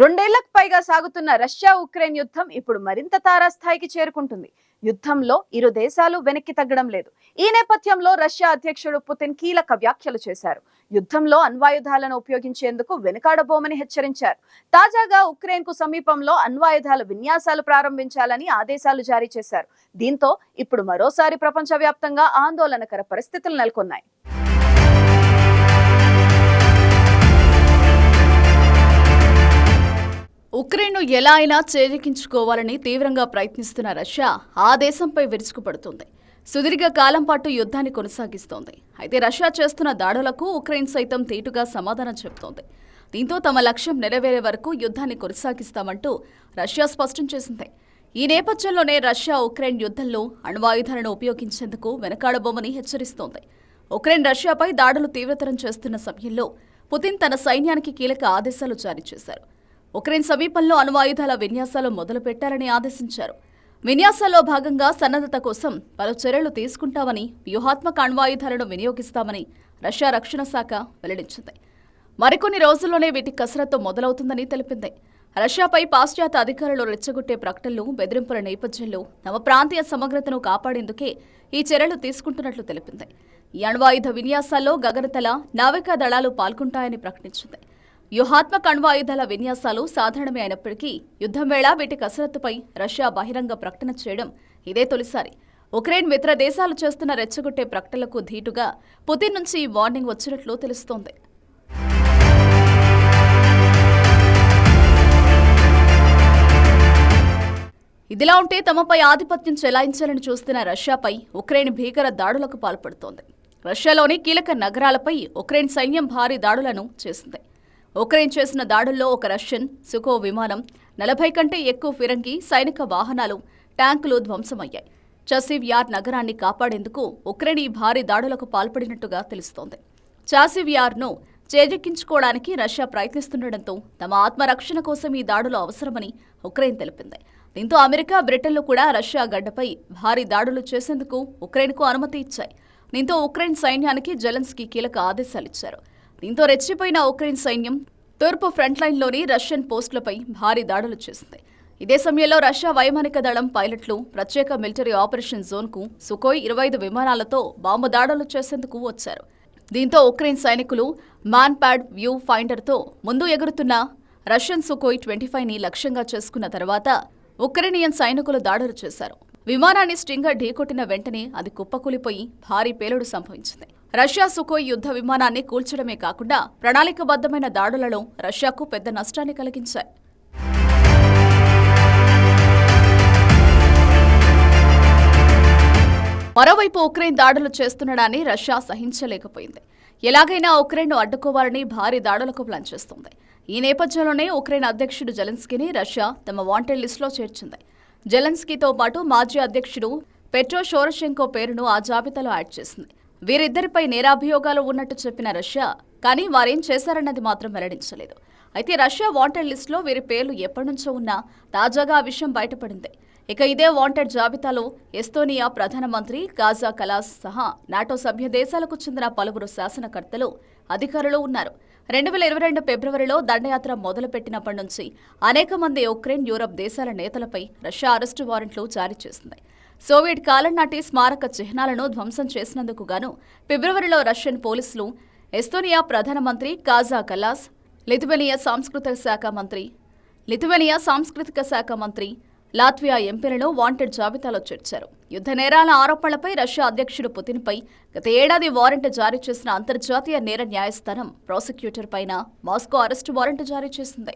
రెండేళ్ళకు పైగా సాగుతున్న Russia Ukraine యుద్ధం ఇప్పుడు మరింత తారాస్థాయికి చేరుకుంటుంది. యుద్ధంలో ఇరు దేశాలు వెనక్కి తగ్గడం లేదు. ఈ నేపథ్యంలో రష్యా అధ్యక్షుడు పుతిన్ కీలక వ్యాఖ్యలు చేశారు. యుద్ధంలో అణ్వాయుధాలను ఉపయోగించేందుకు వెనుకాడబోమని హెచ్చరించారు. తాజాగా ఉక్రెయిన్కు సమీపంలో అణ్వాయుధాల విన్యాసాలు ప్రారంభించాలని ఆదేశాలు జారీ చేశారు. దీంతో ఇప్పుడు మరోసారి ప్రపంచవ్యాప్తంగా ఆందోళనకర పరిస్థితులు నెలకొన్నాయి. ఉక్రెయిన్ను ఎలా అయినా చేజిక్కించుకోవాలని తీవ్రంగా ప్రయత్నిస్తున్న రష్యా ఆ దేశంపై విరుచుకుపడుతుంది. సుదీర్ఘ కాలం పాటు యుద్ధాన్ని కొనసాగిస్తోంది. అయితే రష్యా చేస్తున్న దాడులకు ఉక్రెయిన్ సైతం తీటుగా సమాధానం చెబుతోంది. దీంతో తమ లక్ష్యం నెరవేరే వరకు యుద్ధాన్ని కొనసాగిస్తామంటూ రష్యా స్పష్టం చేసింది. ఈ నేపథ్యంలోనే రష్యా ఉక్రెయిన్ యుద్ధంలో అణ్వాయుధాలను ఉపయోగించేందుకు వెనకాడబోమని హెచ్చరిస్తోంది. ఉక్రెయిన్ రష్యాపై దాడులు తీవ్రతరం చేస్తున్న సమయంలో పుతిన్ తన సైన్యానికి కీలక ఆదేశాలు జారీ చేశారు. ఉక్రెయిన్ సమీపంలో అణ్వాయుధాల విన్యాసాలు మొదలు పెట్టాలని ఆదేశించారు. విన్యాసాల్లో భాగంగా సన్నద్ధత కోసం పలు చర్యలు తీసుకుంటామని వ్యూహాత్మక అణ్వాయుధాలను వినియోగిస్తామని రష్యా రక్షణ శాఖ వెల్లడించింది. మరికొన్ని రోజుల్లోనే వీటి కసరత్తు మొదలవుతుందని తెలిపింది. రష్యాపై పాశ్చాత్య అధికారులు రెచ్చగొట్టే ప్రకటనలు బెదిరింపుల నేపథ్యంలో తమ ప్రాంతీయ సమగ్రతను కాపాడేందుకే ఈ చర్యలు తీసుకుంటున్నట్లు తెలిపింది. ఈ అణ్వాయుధ విన్యాసాల్లో గగనతల నావికా దళాలు పాల్గొంటాయని ప్రకటించింది. వ్యూహాత్మక అణ్వాయుధాల విన్యాసాలు సాధారణమే అయినప్పటికీ యుద్ధం వేళ వీటి కసరత్తుపై రష్యా బహిరంగ ప్రకటన చేయడం ఇదే తొలిసారి. ఉక్రెయిన్ మిత్ర దేశాలు చేస్తున్న రెచ్చగొట్టే ప్రకటనలకు ధీటుగా పుతిన్ నుంచి ఈ వార్నింగ్ వచ్చినట్లు తెలుస్తోంది. ఇదిలా ఉంటే తమపై ఆధిపత్యం చెలాయించాలని చూస్తున్న రష్యాపై ఉక్రెయిన్ భీకర దాడులకు పాల్పడుతోంది. రష్యాలోని కీలక నగరాలపై ఉక్రెయిన్ సైన్యం భారీ దాడులను చేసింది. ఉక్రెయిన్ చేసిన దాడుల్లో ఒక రష్యన్ సుకో విమానం నలభై కంటే ఎక్కువ ఫిరంగి సైనిక వాహనాలు ట్యాంకులు ధ్వంసమయ్యాయి. చసివ్ యార్ నగరాన్ని కాపాడేందుకు ఉక్రెయిన్ ఈ భారీ దాడులకు పాల్పడినట్టుగా తెలుస్తోంది. చాసివ్ యార్ను చేజెక్కించుకోవడానికి రష్యా ప్రయత్నిస్తుండటంతో తమ ఆత్మరక్షణ కోసం ఈ దాడులు అవసరమని ఉక్రెయిన్ తెలిపింది. దీంతో అమెరికా బ్రిటన్లు కూడా రష్యా గడ్డపై భారీ దాడులు చేసేందుకు ఉక్రెయిన్కు అనుమతి ఇచ్చాయి. దీంతో ఉక్రెయిన్ సైన్యానికి జెలెన్స్కీ కీలక ఆదేశాలిచ్చారు. దీంతో రెచ్చిపోయిన ఉక్రెయిన్ సైన్యం తూర్పు ఫ్రంట్ లైన్లోని రష్యన్ పోస్టులపై భారీ దాడులు చేసింది. ఇదే సమయంలో రష్యా వైమానిక దళం పైలట్లు ప్రత్యేక మిలిటరీ ఆపరేషన్ జోన్కు సుకోయ్ ఇరవై ఐదు విమానాలతో బాంబు దాడులు చేసేందుకు వచ్చారు. దీంతో ఉక్రెయిన్ సైనికులు మ్యాన్ ప్యాడ్ వ్యూ ఫైండర్తో ముందు ఎగురుతున్న రష్యన్ సుకోయ్ ట్వంటీ ని లక్ష్యంగా చేసుకున్న తర్వాత ఉక్రెయినియన్ సైనికులు దాడులు చేశారు. విమానాన్ని స్టింగర్ ఢీకొట్టిన వెంటనే అది కుప్పకూలిపోయి భారీ పేలుడు సంభవించింది. రష్యా సుఖోయ్ యుద్ధ విమానాన్ని కూల్చడమే కాకుండా ప్రణాళికబద్ధమైన దాడులలో రష్యాకు పెద్ద నష్టాన్ని కలిగించాయి. మరోవైపు ఉక్రెయిన్ దాడులు చేస్తుండడాన్ని రష్యా సహించలేకపోయింది. ఎలాగైనా ఉక్రెయిన్ను అడ్డుకోవాలని భారీ దాడులకు ప్లాన్ చేస్తుంది. ఈ నేపథ్యంలోనే ఉక్రెయిన్ అధ్యక్షుడు జెలెన్స్కీని రష్యా తమ వాంటెడ్ లిస్టులో చేర్చింది. జెలెన్స్కీతో పాటు మాజీ అధ్యక్షుడు పెట్రో షోరషెంకో పేరును ఆ జాబితాలో యాడ్ చేసింది. వీరిద్దరిపై నేరాభియోగాలు ఉన్నట్టు చెప్పిన రష్యా కానీ వారేం చేశారన్నది మాత్రం వెల్లడించలేదు. అయితే రష్యా వాంటెడ్ లిస్టులో వీరి పేర్లు ఎప్పటి నుంచో ఉన్నా తాజాగా ఆ విషయం బయటపడింది. ఇక ఇదే వాంటెడ్ జాబితాలో ఎస్తోనియా ప్రధానమంత్రి కాజా కలాస్ సహా నాటో సభ్య దేశాలకు చెందిన పలువురు శాసనకర్తలు అధికారులు ఉన్నారు. రెండు వేల ఇరవై రెండు ఫిబ్రవరిలో దండయాత్ర మొదలుపెట్టినప్పటి నుంచి అనేక మంది ఉక్రెయిన్ యూరప్ దేశాల నేతలపై రష్యా అరెస్టు వారెంట్లు జారీ చేసింది. సోవియట్ కాలం నాటి స్మారక చిహ్నాలను ధ్వంసం చేసినందుకు గాను ఫిబ్రవరిలో రష్యన్ పోలీసులు ఎస్తోనియా ప్రధానమంత్రి కాజా కలాస్ లిథువెనియా సాంస్కృతిక శాఖ మంత్రి లిథువెనియా సాంస్కృతిక శాఖ మంత్రి లాత్వియా ఎంపీలను వాంటెడ్ జాబితాలో చేర్చారు. యుద్ధ నేరాల ఆరోపణలపై రష్యా అధ్యక్షుడు పుతిన్పై గత ఏడాది వారెంట్ జారీ చేసిన అంతర్జాతీయ నేర న్యాయస్థానం ప్రాసిక్యూటర్ పైన మాస్కో అరెస్టు వారెంట్ జారీ చేసింది.